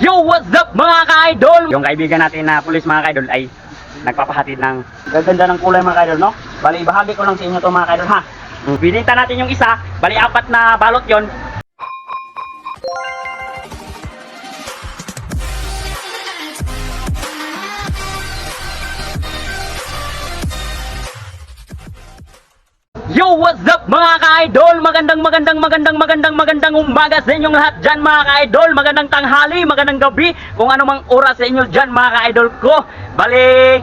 Yo, what's up mga ka-idol? Yung kaibigan natin na pulis mga ka-idol ay nagpapahatid ng gaganda ng kulay mga ka-idol, no? Bali, bahagi ko lang sa inyo to mga ka-idol, ha? Binita natin yung isa, bali apat na balot yon. Yo, what's up mga ka-idol? Magandang magandang magandang magandang magandang umaga sa inyong lahat dyan mga ka-idol. Magandang tanghali, magandang gabi, kung ano mang oras sa inyo dyan mga ka-idol ko. Bali,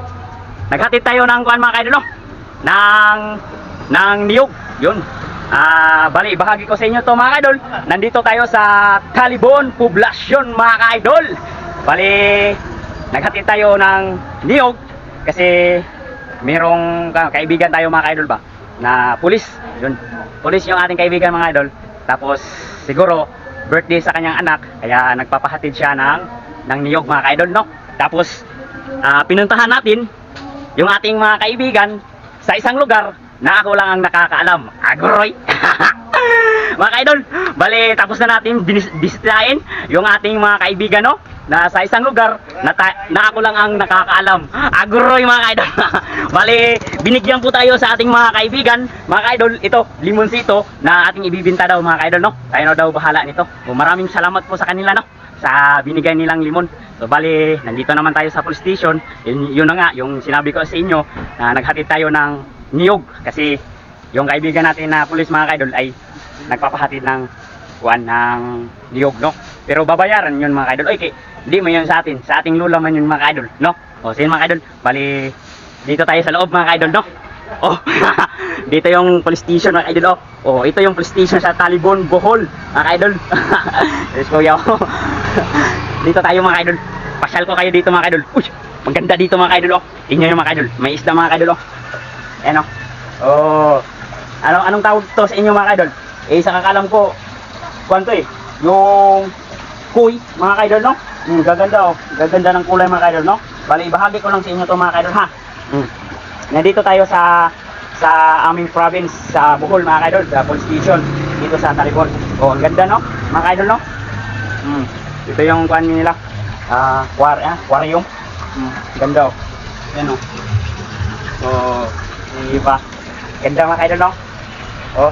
naghatid tayo ng kuan mga ka-idol, no? Ng, ng niyog, yun. Ah, bali, bahagi ko sa inyo to mga ka-idol. Nandito tayo sa Talibon Poblasyon mga ka-idol. Bali, naghatid tayo ng niyog kasi merong ka- kaibigan tayo mga ka-idol ba na pulis. Yun. Pulis yung ating kaibigan mga idol. Tapos siguro birthday sa kanyang anak. Kaya nagpapahatid siya ng ng niyog mga ka-idol no? Tapos ah, pinuntahan natin yung ating mga kaibigan sa isang lugar na ako lang ang nakakaalam. Agroy mga ka-idol bali tapos na natin bisitahin yung ating mga kaibigan no? Na sa isang lugar na, na ako lang ang nakakaalam. Agroy mga ka-idol. Bali, binigyan po tayo sa ating mga kaibigan, mga ka-idol, ito, limonsito na ating ibibinta daw mga ka-idol, no? Tayo na daw bahala nito. O, maraming salamat po sa kanila, no? Sa binigay nilang limon. So, bali, nandito naman tayo sa police station. Yun, yun na nga, yung sinabi ko sa inyo, na naghatid tayo ng niyog. Kasi, yung kaibigan natin na police mga ka-idol ay nagpapahatid ng kuan ng niyog, no? Pero babayaran yun mga ka-idol. Oy, kay, hindi mo yun sa atin. Sa ating lula man yun mga ka-idol, no? O, sige mga ka-idol, bali, dito tayo sa loob mga ka-idol, no? Oh, dito yung police station mga ka-idol, oh. Oh, ito yung police station sa Talibon, Bohol, mga ka-idol. yes, kuya, oh. dito tayo mga ka-idol. Pasyal ko kayo dito mga ka-idol. Uy, maganda dito mga ka-idol, oh. Inyo yung mga ka-idol. May isda mga ka-idol, oh. Ayan, oh. Oh. Anong, tawag to sa inyo mga ka-idol? Eh, sa kakalam ko, kuwan to eh, yung kuy, mga kaidol, no? Mm, gaganda oh, gaganda ng kulay mga kaidol, no? Bali, ibahagi ko lang sa inyo to mga kaidol, ha? Mm. Nandito tayo sa sa aming province, sa Bohol, mga kaidol, sa police station, dito sa Talibon. Oh, ang ganda, no? Mga kaidol, no? Mm. Ito yung kuan nila, ah, war, ah, aquarium. Mm, ganda oh. Yan oh. Oh, iba. Ganda mga kaidol, no? Oh,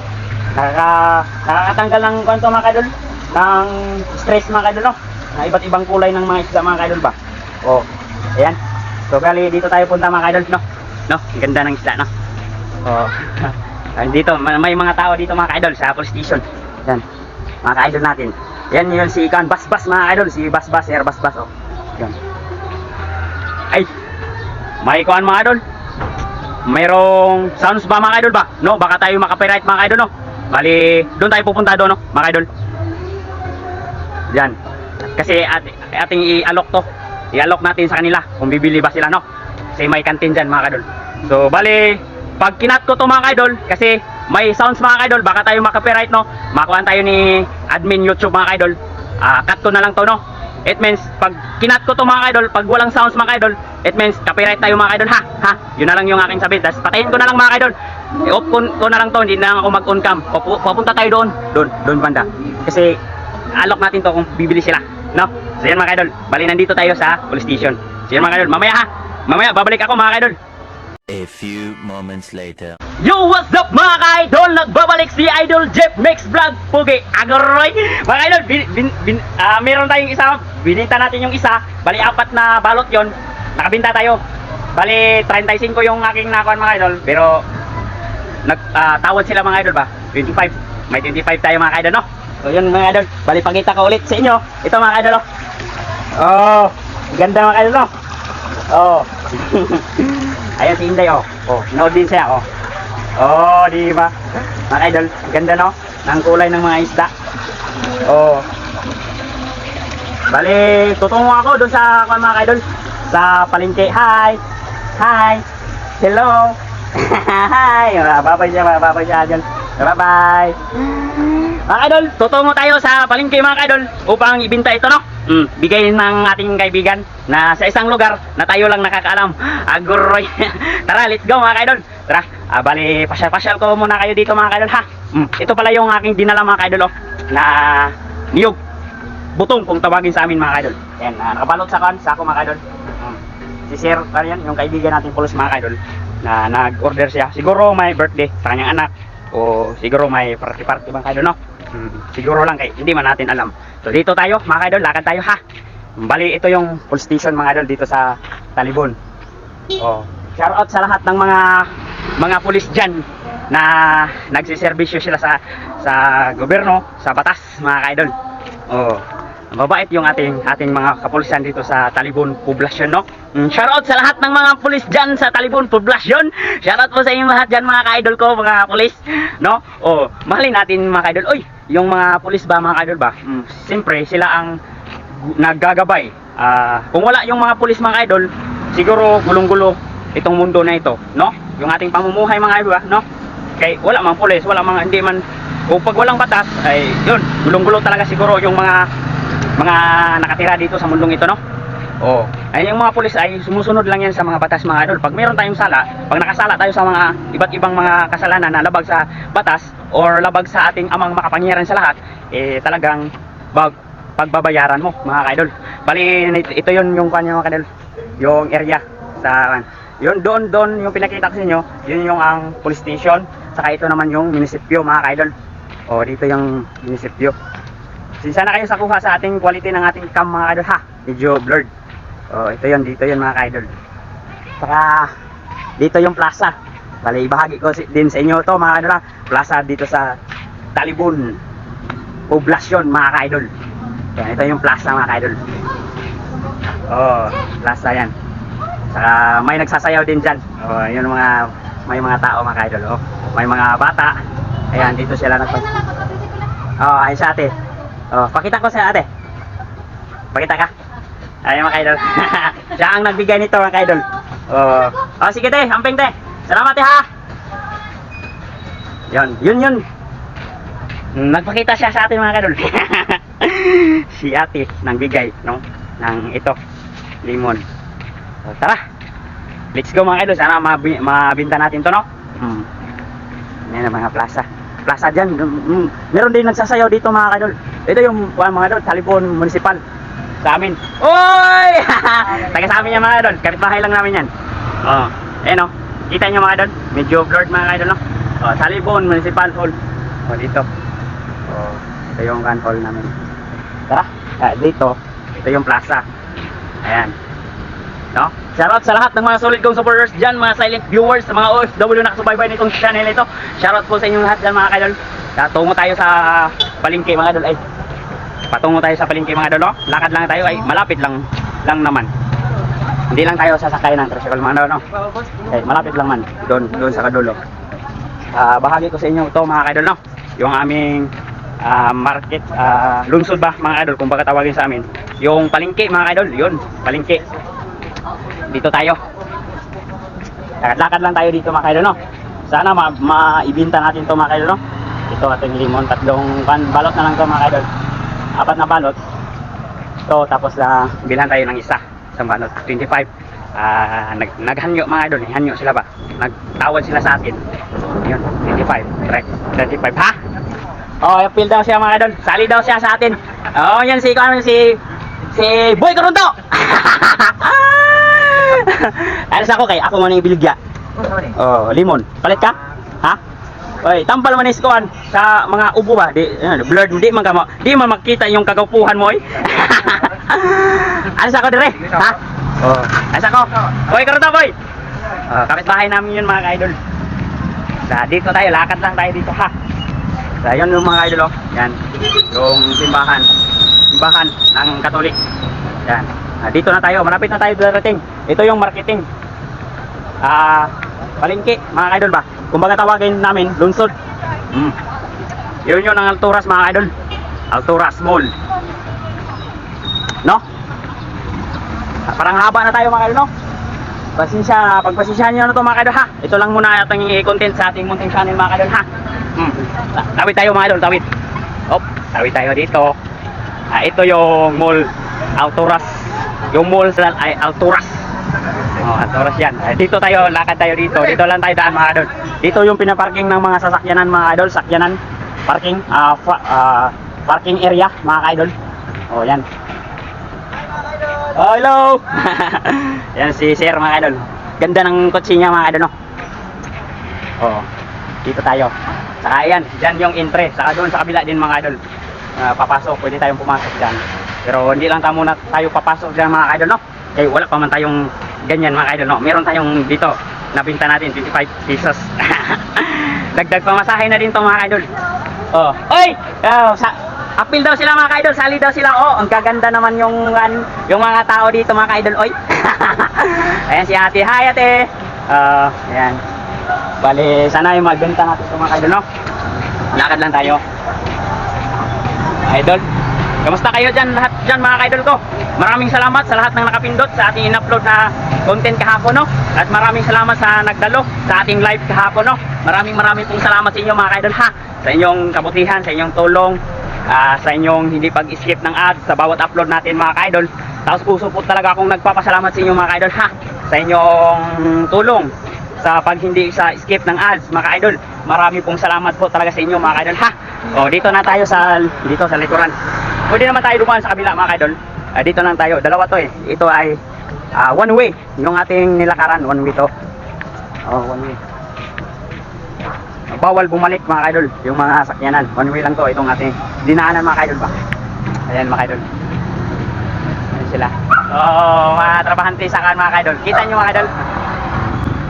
nakaka nakakatanggal ng kwento mga kaidol ng stress mga kaidol no na iba't ibang kulay ng mga isda mga kaidol ba oh ayan so kali dito tayo punta mga kaidol no? No? Ang ganda ng isda no? Oh dito may mga tao dito mga kaidol sa police station. Yan. Mga kaidol natin. Yan yun si Ikan. Basbas mga kaidol si Basbas Air Basbas oh. Yan. Ay! May kuan mga kaidol? Mayroong sounds ba mga idol ba? No, baka tayo makapiright mga idol no. Bali, doon tayo pupunta doon no, mga idol. Diyan. Kasi at, ating i-alok to. I-alok natin sa kanila kung bibili ba sila no. Kasi may kantin diyan mga idol. So, bali, pag kinat ko to mga idol, kasi may sounds mga idol, baka tayo makapiright no. Makuha tayo ni admin YouTube mga idol. Ah, cut ko na lang to no. It means pag kinat ko to mga idol, pag walang sounds mga idol, it means copyright tayo mga idol ha. Ha. Yun na lang yung aking sabihin. Tapos patayin ko na lang mga idol. I-off ko, na lang to, hindi na ako mag-on cam. Papu- Papunta tayo doon, doon, doon banda. Kasi alok natin to kung bibili sila. No? So yan mga idol, bali nandito tayo sa police station. So yan mga idol, mamaya ha. Mamaya babalik ako mga idol. A few moments later. Yo, what's up mga ka-idol? Nagbabalik si Idol Jeff Mix Vlog Pugi Agoroy Mga idol, bin, bin, bin, ah, meron tayong isa Binita natin yung isa Bali, apat na balot yon Nakabinta tayo Bali, 35 yung aking nakuha mga idol Pero, nagtawad sila mga idol ba? 25 May 25 tayo mga idol, no? So yun mga idol Bali, pakita ko ulit sa inyo Ito mga idol, oh Oh, ganda mga idol, no? Oh Ayan si Inday, oh. Oh, nood din siya, oh. Oh, di ba? Mga idol, ganda no? Ng kulay ng mga isda. Oh. Bali, tutungo ako doon sa mga idol sa palengke. Hi. Hi. Hello. Hi. Babay siya, babay siya dyan. Bye-bye. Mga idol, tutungo tayo sa palengke mga idol upang ibinta ito no. Mm, bigay ng ating kaibigan na sa isang lugar na tayo lang nakakaalam. Aguroy. Tara, let's go mga idol. Tara, ah, bali pasyal-pasyal ko muna kayo dito mga idol ha. Mm, ito pala yung aking dinala mga idol oh, na niyog. butong kung tawagin sa amin mga kaidol. Yan, ah, nakabalot sa kan, sa ako mga kaidol. Mm. Si Sir, ano yan, yung kaibigan natin pulos mga kaidol, na nag-order siya. Siguro may birthday sa kanyang anak, o siguro may party-party bang kaidol, no? Siguro lang kay, hindi man natin alam. So dito tayo, mga kaidol, lakad tayo ha. Bali, ito yung police station mga kaidol dito sa Talibon. Oh, shout out sa lahat ng mga mga pulis diyan na nagsiservisyo sila sa sa gobyerno, sa batas, mga kaidol. Oh, mabait yung ating ating mga kapulisan dito sa Talibon Poblasyon, no? Mm, shout out sa lahat ng mga pulis diyan sa Talibon Poblasyon. Shout out po sa inyong lahat diyan mga kaidol ko, mga pulis, no? Oh, mahalin natin mga kaidol. Oy, yung mga pulis ba mga kaidol ba? Mm, siyempre sila ang naggagabay. Ah, kung wala yung mga pulis mga idol, siguro gulong-gulo itong mundo na ito, no? Yung ating pamumuhay mga idol, ah, no? Kay wala mang pulis, wala mga hindi man kung pag walang batas ay yun, gulong-gulo talaga siguro yung mga mga nakatira dito sa mundong ito, no? Oh, ay yung mga pulis ay sumusunod lang yan sa mga batas mga idol. Pag meron tayong sala, pag nakasala tayo sa mga iba't ibang mga kasalanan na labag sa batas or labag sa ating amang makapangyarihan sa lahat, eh talagang bag, pagbabayaran mo mga kaidol. Bali ito yon yung kanya mga kaidol, yung area sa yun doon doon yung pinakita ko sa inyo, yun yung ang police station, saka ito naman yung munisipyo mga kaidol. O dito yung munisipyo. Sinsya na kayo sa kuha sa ating quality ng ating cam mga kaidol ha. Medyo blurred. Oh, ito yun, dito yun mga kaidol. Saka dito yung plaza. Bali, ibahagi ko si- din sa inyo to mga kaidol ha. Plaza dito sa Talibon. Poblasyon mga kaidol. Yan, ito yung plaza mga kaidol. Oh, plaza yan. Saka may nagsasayaw din dyan. Oh, yun mga may mga tao mga kaidol. Oh, may mga bata. Ayan, dito sila nagpas. Oh, ay sa ate. Oh, pakita ko sa ate. Pakita ka. Ayun mga kaidol. Siya ang nagbigay nito mga kaidol. Oh, oh sige te, amping te. Salamat te ha. Yun, yun yun. Nagpakita siya sa atin mga kaidol. si ate nagbigay no ng ito limon. So, tara. Let's go mga kaidol. Sana mabi- mabinta natin to no. Hmm. Yan mga plaza. Plaza dyan. Mm, meron din nagsasayaw dito mga kaidol. Ito yung uh, mga kaidol, Talibon Municipal. Sa amin. Oy! Taga sa amin yan mga kaidol. Kapitbahay lang namin yan. Oh. Eh no. Kita nyo mga kaidol. Medyo blurred mga kaidol no. Oh, Talibon Municipal Hall. Oh, dito. Oh, ito yung kan hall namin. Tara. Ah, dito. Ito yung plaza. Ayan. No? Shoutout sa lahat ng mga solid kong supporters dyan, mga silent viewers, sa mga OFW na kasubaybay nitong channel ito. Shoutout po sa inyong lahat dyan mga kaidol. Tungo tayo sa palengke mga idol. Ay, patungo tayo sa palengke mga idol. No? Lakad lang tayo ay malapit lang lang naman. Hindi lang tayo sasakay ng tricycle mga idol. No? Eh, malapit lang man. Doon, doon sa kadulo. Ah, bahagi ko sa inyo to mga idol. No? Yung aming ah, market, ah, lungsod ba mga idol kung baka tawagin sa amin. Yung palengke mga idol, yun, palengke dito tayo. Lakad-lakad lang tayo dito mga kaidol, no? Sana ma maibinta natin to mga kaidol, no? Ito ating limon, tatlong ban balot na lang to mga kaidol. Apat na balot. So, tapos na bilhan tayo ng isa. Isang balot, 25. Ah, nag naghanyo mga idol, hanyo sila ba? Nagtawad sila sa atin. Yun, 25. Correct. 35, ha? Oh, appeal daw siya mga idol. Sali daw siya sa atin. Oh, yan si ano si si Boy Corunto. Alas ako kay ako man yung biligya. Oh, limon. Palit ka? Oy, tambal man is kuan sa mga ubo ba? Di ano, blurred di man ka mo. Di man makita yung kagaupuhan mo oy. Alas ako dire, ha? Oh, alas ako. Boy Corunto boy. Oh, kapitbahay namin yun mga ka-idol. Sa dito tayo, lakad lang tayo dito ha. So, yun yung mga idol, oh. Yan. Yung simbahan. Simbahan ng Katolik. Yan. Ah, dito na tayo. Malapit na tayo darating. Ito yung marketing. Ah, palengke, mga idol ba? Kung baga tawagin namin, lungsod. Mm. Yun yun ang Alturas, mga idol. Alturas Mall. No? Parang haba na tayo, mga idol, no? Pasensya, pagpasensyahan nyo na to mga idol ha. Ito lang muna ating i-content sa ating munting channel mga idol ha. Ta- Tawid tayo mga idol, tawid. Op, tawid tayo dito. Ah, ito yung mall Alturas. Yung mall sa ay Alturas. Oh, Alturas yan. Ah, dito tayo, lakad tayo dito. Dito lang tayo daan mga idol. Dito yung pinaparking ng mga sasakyanan mga idol, sakyanan, parking, fa- ah, parking area mga idol. Oh, yan. Oh, hello! yan si Sir mga idol. Ganda ng kotse niya mga idol, no? Oh, dito tayo. Saka yan, dyan yung entry. Saka doon sa kabila din mga idol. Ah, papasok, pwede tayong pumasok dyan. Pero hindi lang tayo muna tayo papasok dyan mga idol, no? Kaya wala pa man tayong ganyan mga idol, no? Meron tayong dito, nabinta natin, 25 pesos. Dagdag pamasahe na din to mga idol. Oh, oy! Oh, sa appeal daw sila mga idol, sali daw sila. Oh, ang gaganda naman yung yung mga tao dito mga idol, oy. ayan si Ate, hi Ate. Ah, ayan. Bali, sana yung magbenta natin ito mga idol, no? Lakad lang tayo. Idol, kamusta kayo dyan lahat dyan mga idol ko? Maraming salamat sa lahat ng nakapindot sa ating in-upload na content kahapon, no? At maraming salamat sa nagdalo sa ating live kahapon, no? Maraming maraming pong salamat sa inyo mga idol, ha? Sa inyong kabutihan, sa inyong tulong, ah, sa inyong hindi pag-skip ng ads sa bawat upload natin mga idol. Tapos puso po talaga akong nagpapasalamat sa inyo mga idol, ha? Sa inyong tulong sa pag hindi sa skip ng ads mga idol. Marami pong salamat po talaga sa inyo mga idol ha. O dito na tayo sa dito sa likuran. Pwede naman tayo dumaan sa kabila mga idol. Ah, dito lang tayo. Dalawa to eh. Ito ay ah, one way yung ating nilakaran, one way to. Oh, one way. Bawal bumalik mga idol yung mga sakyanan. One way lang to itong ating dinaanan mga idol ba. Ayan mga idol. Ayan sila. Oh, mga trabahante sa kan mga idol. Kita nyo mga idol.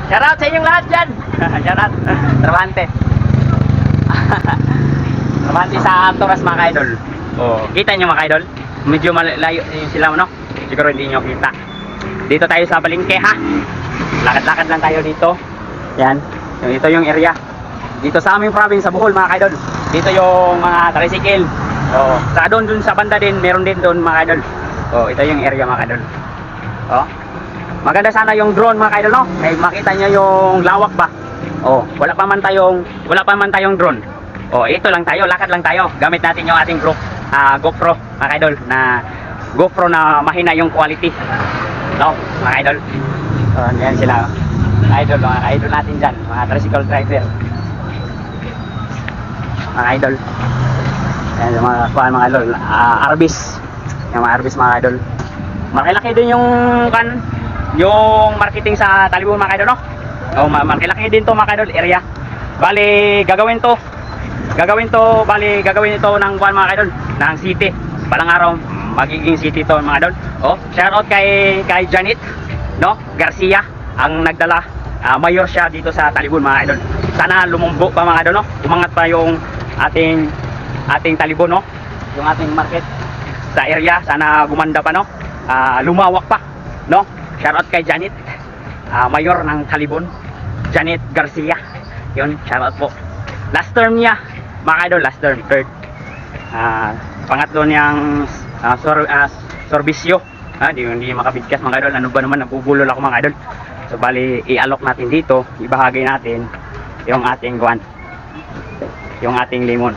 Shoutout sa inyong lahat dyan. Shoutout. Trabahante. Trabahante sa Antoras mga idol. Oh, kita nyo mga idol? Medyo malayo eh, sila no? Siguro hindi nyo kita. Dito tayo sa Balingke ha. Lakad-lakad lang tayo dito. Yan. Ito yung area. Dito sa aming province sa Bohol mga idol. Dito yung mga tricycle. Oh, sa doon dun sa banda din, meron din doon mga idol. Oh, ito yung area mga idol. Oh. Maganda sana yung drone mga idol no. May makita niyo yung lawak ba? Oh, wala pa man tayong wala pa man tayong drone. Oh, ito lang tayo, lakad lang tayo. Gamit natin yung ating group ah, GoPro mga idol na GoPro na mahina yung quality. No, mga idol. Oh, yan sila. Idol, mga idol natin dyan, mga tricycle driver. Mga idol. Yan yung mga kuhan mga idol, ah, Arbis. Yung mga Arbis mga idol. Malaki din yung kan yung marketing sa Talibon mga idol no. Oh, ma- malaki din to mga idol area. Bali gagawin to. Gagawin to, bali gagawin ito ng buwan mga idol, ng city. Palang araw magiging city to mga idol. Oh, shout out kay kay Janet, no? Garcia ang nagdala. Ah, mayor siya dito sa Talibon mga idol. Sana lumumbo pa mga idol no. Umangat pa yung ating ating Talibon no. Yung ating market sa area sana gumanda pa no. Ah, lumawak pa no. Shout out kay Janet. Ah, mayor ng Talibon. Janet Garcia. Yun, shout out po. Last term niya, mga idol, last term, third. Ah, pangatlo niyang ah, sor, ah, sorbisyo. Ah, di, hindi makabigkas mga idol. Ano ba naman, nabubulol ako mga idol. So, bali, i-alok natin dito, ibahagi natin yung ating guwan. Yung ating limon.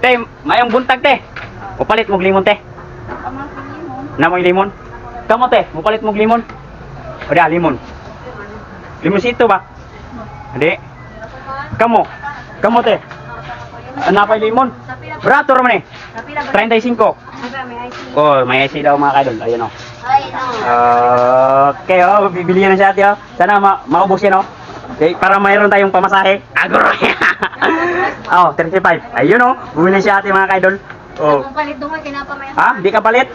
Te, mayong buntag te. Upalit mong limon te. Na mo limon? Kamo te, mupalit mong limon? O da, limon. Limonsito ba? Hindi. Kamo. Kamo te. Anapay limon. Brato raman eh. 35. Oh, may IC daw mga kadol. Ayun oh. Okay, oh, bibili na siya ate oh. Sana ma maubos yan oh. Okay, para mayroon tayong pamasahe. Agro. oh, 35. Ayun oh. Bumili na siya ate mga kadol. Oh. Kung palit doon kinapa may Ha? Di ka palit?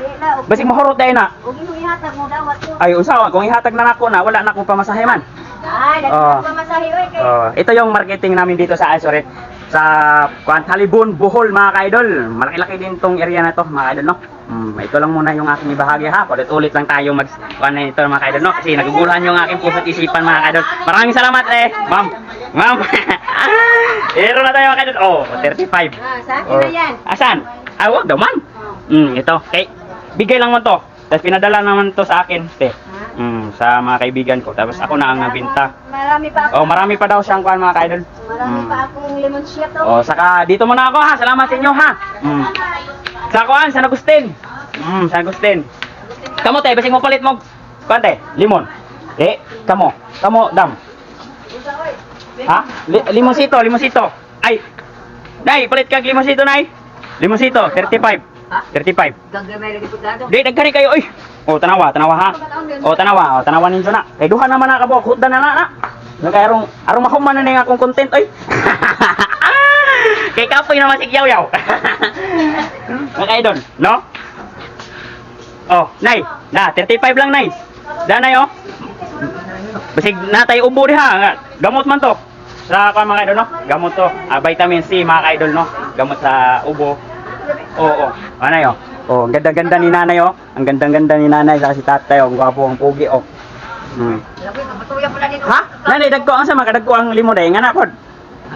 Basig mahurot dahil na. Huwag mo ihatag mo dawat ko. Ay, usawa, kung ihatag na ako na, wala na akong pamasahe man. Ay, Oh. dagdag pa masahe oy kay. Oh, ito yung marketing namin dito sa Asoret. Sa Kuan Talibon, Bohol mga kaidol. Malaki-laki din tong area na to, mga kaidol, no? Hmm, ito lang muna yung aking ibahagi ha. Ulit-ulit lang tayo mag kuan na ito mga kaidol, no? Kasi naguguluhan yung aking puso at isipan mga kaidol. Maraming salamat eh, ma'am. Ma'am. Ero na tayo mga kaidol. Oh, 35. Ah, sa akin Oh. na yan. Asan? Ah, wag daw man. Hmm, ito. Okay. Bigay lang mo to. Tapos pinadala naman to sa akin, te. Hmm, sa mga kaibigan ko. Tapos ako na ang nabinta. Marami pa ako. Oh, marami pa daw siyang kuan mga kaidol. Marami Mm. pa akong lemon shit. Oh, saka dito muna ako ha. Salamat sa inyo ha. Mm. Sa kuan, San Agustin. Mm, San Agustin. Kamo te, basig mo palit mo. Kuan te, limon. Eh, kamo. Kamo dam. Ha? Li limonsito, limonsito. Ay. Nay, palit kag limonsito nay. Limonsito, 35. Ha? 35. Gagamay lagi pagkado. Di, dagkani kayo, oy. O, tanawa, tanawa ha. O, tanawa, o, tanawa ninyo na. Kay duha naman na kabok, hutda na na na. Nagkay arong, mahuman na yung akong content, oy. Kay kapoy na masigyaw yaw. Nagkay doon, no? Oh, nay, na, 35 lang, nay. Da, nay, oh. Basig natay ubo di ha. nga, Gamot man to. Sa kung mga idol, no? Gamot to. Ah, vitamin C, mga idol, no? Gamot sa ubo. Oo, oo. Ano yun? Oh, ang ganda-ganda ni nanay, oh. Ang ganda-ganda ni nanay sa si tatay, oh. Ang gwapo, ang pugi, oh. Hmm. Ha? Nanay, dagko ang sa makadagko ang limo day nga na pod.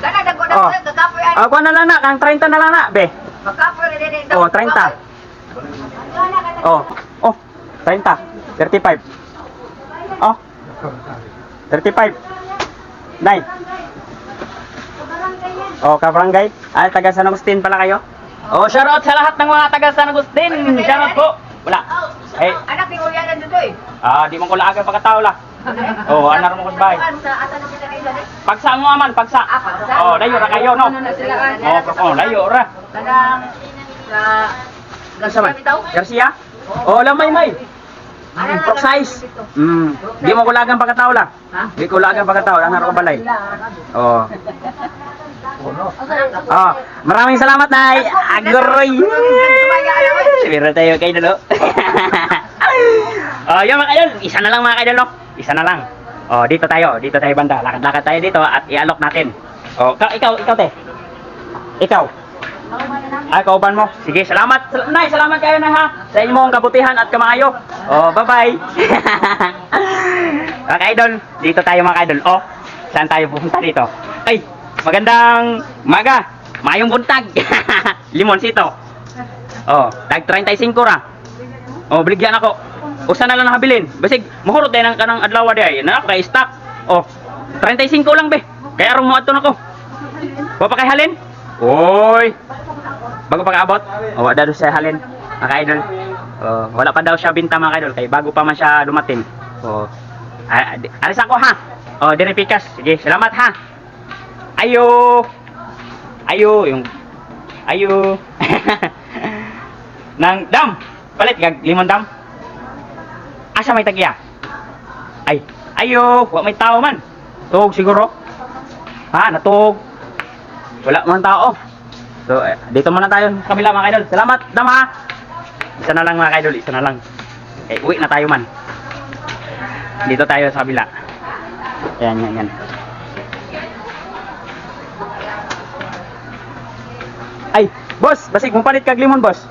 Kana dagko na Oh. ko gagapoy ay. Ako na lang na, kang 30 na lang na, be. Magkapoy na din. Oh, 30. Oh, oh, 30. 35. Oh. 35. Nay. Oh, kabarangay. Ah, taga San Agustin pala kayo? Oh, shoutout sa lahat ng mga taga San Agustin. Shoutout po. Wala. Eh, Anak ni Ulian nandito eh. ah, di mo ko laaga pagkatao la. Oh, anar mo ko sa bahay. Sa asa na kita kayo dali. Pagsa mo aman, pagsa. Ah, pagsa. Oh, layo ra kayo, no? Ano na sila? Layo ra. Kadang sa Garcia man? Garcia? Oh, lamay may. Mm, Proc size. Mm, di mo ko lagang pagkatao la. Ha? Di ko lagang pagkatao, anar ko balay. Oh. Oh, maraming salamat, Nay. Agoroy. Sibira tayo kay Dalo. oh, yun mga idol. Isa na lang mga idol, no? Isa na lang. Oh, dito tayo. Dito tayo banda. Lakad-lakad tayo dito at i-alok natin. Oh, ka- ikaw, ikaw, te. Ikaw. Ay, kauban mo. Sige, salamat. Sal- Nay, salamat kayo na ha. Sa inyong kabutihan at kamayo. Oh, bye-bye. mga idol, dito tayo mga idol. Oh, saan tayo pupunta dito? Ay, magandang maga. Mayong buntag. Limonsito. Oh, tag 35 ra. Oh, biligyan ako. Usa na lang nakabilin. Basig, mahurot din ang kanang adlaw di ay. Na kay stock. Oh, 35 lang be. Kaya arong mo ato nako. Wa pa kay halin? Oy. Bago pa kaabot? Oh, wala daw siya halin. Mga idol. Oh, wala pa daw siya binta mga idol kay bago pa man siya dumating. Oh. Ah, di- alis ako ha. Oh, dire pikas. Sige, salamat ha. Ayo. Ayo yung Ayo. Nang dam. Palit kag limon dam. Asa may tagya? Ay, ayo, wa may tao man. Tug siguro. Ha, natug. Wala man tao. So, eh, dito muna tayo kabila mga idol. Salamat, dam ha. Isa na lang mga idol, isa na lang. Eh, uwi na tayo man. Dito tayo sa kabila. Ayan, yan, yan. Ay, boss, basig mo palit kag limon, boss.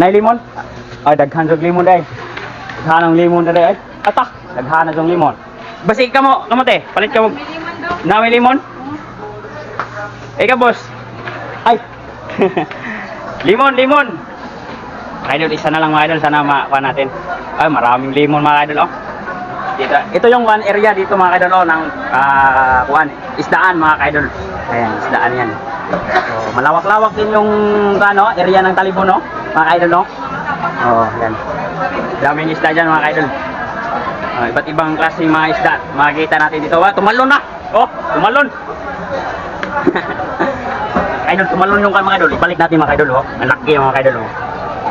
Nay limon? Ay, daghan jog limon day. Daghan ang limon day ay. Atak, daghan na jog limon. Basig ka mo, kamote, palit ka mo. Na may limon? Ika, boss. Ay. limon, limon. Idol, isa na lang mga idol, sana makuha natin. Ay, maraming limon mga idol, oh. Dito, ito yung one area dito mga idol, oh, ng ah, kuan, isdaan mga idol. Ayan, isdaan yan. So, malawak-lawak din yung ano, area ng Talibon, no? Mga idol, no? Oh, yan. Daming isda dyan, mga idol. Ah, iba't ibang klaseng mga isda. Makikita natin dito. Ah, tumalon na! Oh, tumalon! idol, tumalon yung mga idol. Ibalik natin mga idol, oh. Ang laki mga idol, oh.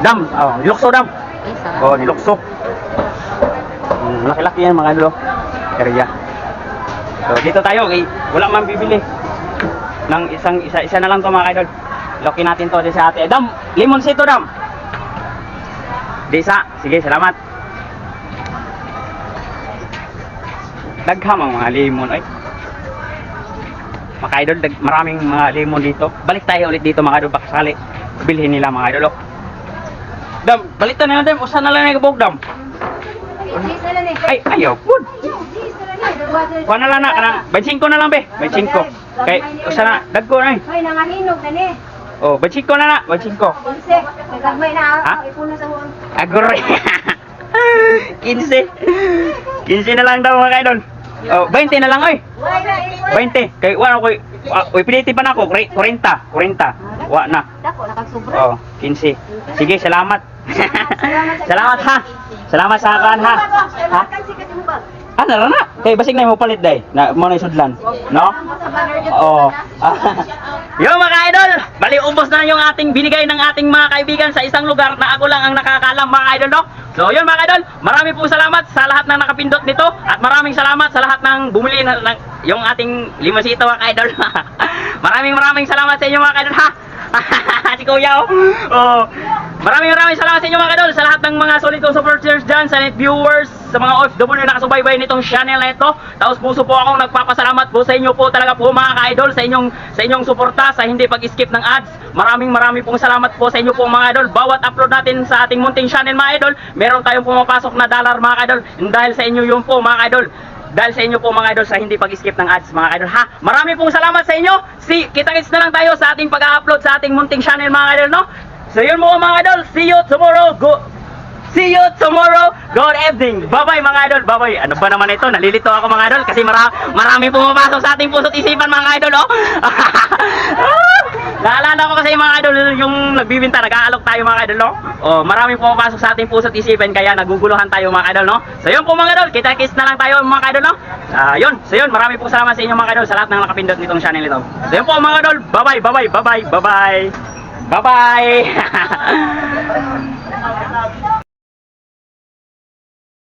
Dam! Oh, nilukso dam! Oh, nilukso. Mm, laki-laki yan mga idol, oh. Area. So, dito tayo. Okay. Wala man bibili ng isang isa isa na lang to mga idol. Loki natin to sa ate. Dam, limon sito dam. Disa, sige, salamat. Dagham ang mga limon ay. Mga idol, dag, maraming mga limon dito. Balik tayo ulit dito mga idol baka sali. Bilhin nila mga idol. oh. Dam, balitan na natin. Usa na lang kabog dam. Ay, ayaw. Lang eh. Kuha na lang na. Kanang, 25 na lang be. 25. Kay, usa na. Dagko na. Hoy, nangahinog na ni. Oh, 25 na na. 25. Konse, nagagmay na Ha? ako. Ipuno sa huon. Agore. 15. 15 na lang daw mga idol. Oh, 20 na lang oy. Wala na, ipon. 20. Kay wala ko. Uy, piniti pa na ako. 40. 40. Wa na. Dako, nakagsobra. Oh, 15. Sige, salamat. salamat ha. Salamat sa akin ha. Ha? Ah, nara na. Kay basig na mo palit day. Na mo na isudlan. No? Oo. Yo mga idol, Bali, ubos na yung ating binigay ng ating mga kaibigan sa isang lugar na ako lang ang nakakalam mga idol, no? So, yun mga idol, marami po salamat sa lahat ng nakapindot nito at maraming salamat sa lahat ng bumili na, ng yung ating limasito mga idol. maraming maraming salamat sa inyo mga idol, ha? si Kuya, oh. oh. Maraming maraming salamat sa inyo mga idol sa lahat ng mga solid kong supporters dyan, sa net viewers, sa mga OFW na nakasubaybay nitong channel na ito. Tapos puso po akong nagpapasalamat po sa inyo po talaga po mga ka-idol sa inyong sa inyong suporta sa hindi pag-skip ng ads. Maraming maraming pong salamat po sa inyo po mga idol. Bawat upload natin sa ating munting channel mga idol, meron tayong pumapasok na dollar mga idol. Dahil sa inyo yun po mga idol. Dahil sa inyo po mga idol sa hindi pag-skip ng ads mga idol ha. Marami pong salamat sa inyo. Si kita-kits na lang tayo sa ating pag-upload sa ating munting channel mga idol no. So yun mo mga idol. See you tomorrow. Go See you tomorrow. Good evening. Bye-bye mga idol. Bye-bye. Ano ba naman ito? Nalilito ako mga idol kasi mara marami pumapasok sa ating puso't isipan mga idol oh. Naalala ko kasi mga idol yung nagbibinta, nag-aalok tayo mga idol no. Oh, marami pumapasok sa ating puso't isipan kaya naguguluhan tayo mga idol no. So yun po mga idol, kita-kits na lang tayo mga idol no. Ah, yun. So yun, marami po salamat sa inyo mga idol sa lahat ng nakapindot nitong channel ito. So yun po mga idol. Bye-bye. Bye-bye. Bye-bye. Bye-bye. Bye-bye.